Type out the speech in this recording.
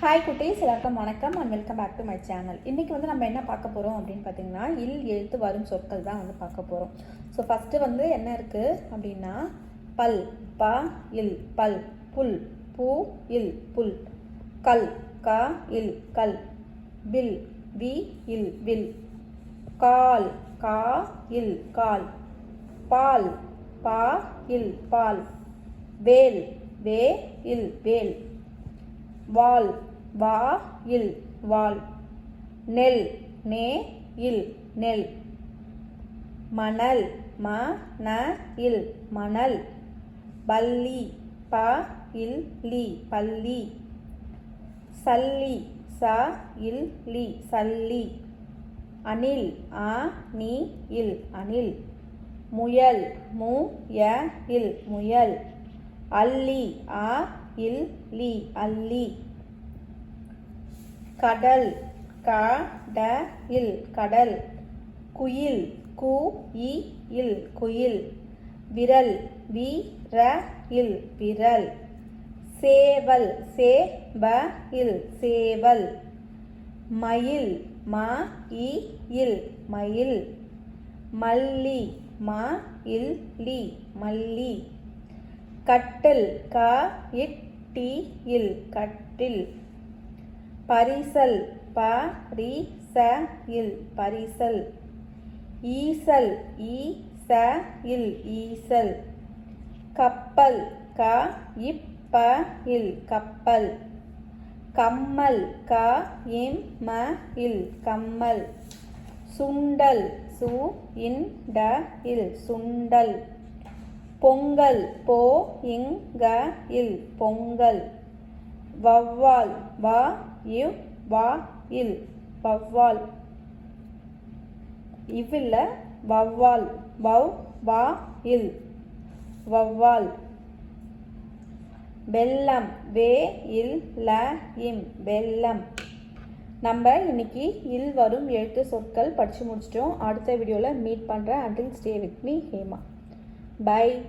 Hi குட்டீஸ். எல்லாருக்கும் வணக்கம் and welcome back to my channel இன்றைக்கி வந்து நம்ம என்ன பார்க்க போகிறோம் அப்படின்னு பார்த்தீங்கன்னா இல் எழுத்து வரும் சொற்கள் தான் வந்து பார்க்க போகிறோம் ஸோ ஃபஸ்ட்டு வந்து என்ன இருக்குது அப்படின்னா பல் ப இல் பல் புல் பூ இல் புல் கல் க இல் கல் வில் வி இல் வில் கால் கா இல் கால் பால் பா இல் பால் வேல் வே இல் வேல் வால் வா இல் வால் நெல் நே இல் நெல். மணல் ம ந இல் மணல். பல்லி ப இல் லி பல்லி சல்லி ச இல் லி சல்லி. அணில் ஆ நீ இல் அணில். முயல் மு ய இல் முயல். அல்லி ஆ இல் லி அல்லி. கடல். க ட இல் கடல். குயில். கு இ இல் குயில். விரல். வி ர இல் விரல். சேவல். சே ப இல் சேவல். மயில். ம இ இல் மயில். மல்லி. ம இல் லி. மல்லி. கட்டில். க. இட் டி இல் கட்டில். பரிசல் ப ரி ச இல் பரிசல். ஈசல் ஈ ச இல் ஈசல். கப்பல் க இப் ப இல் கப்பல். கம்மல் க இம் ம இல் கம்மல். சுண்டல் சு இன் ட இல் சுண்டல். பொங்கல் போ இங் க இல் பொங்கல். வவ்வால் வா இவ் வா இல் வவ்வால். இவ்வில்ல வவ்வால். வவ் வா இல் வவ்வால். வெல்லம் வே இல் ல இம் வெல்லம் நம்ம இன்னைக்கு இல் வரும் எழுத்து சொற்கள் படித்து முடிச்சிட்டோம். அடுத்த வீடியோவில் மீட் பண்ணுறேன் until stay with me Hema. Bye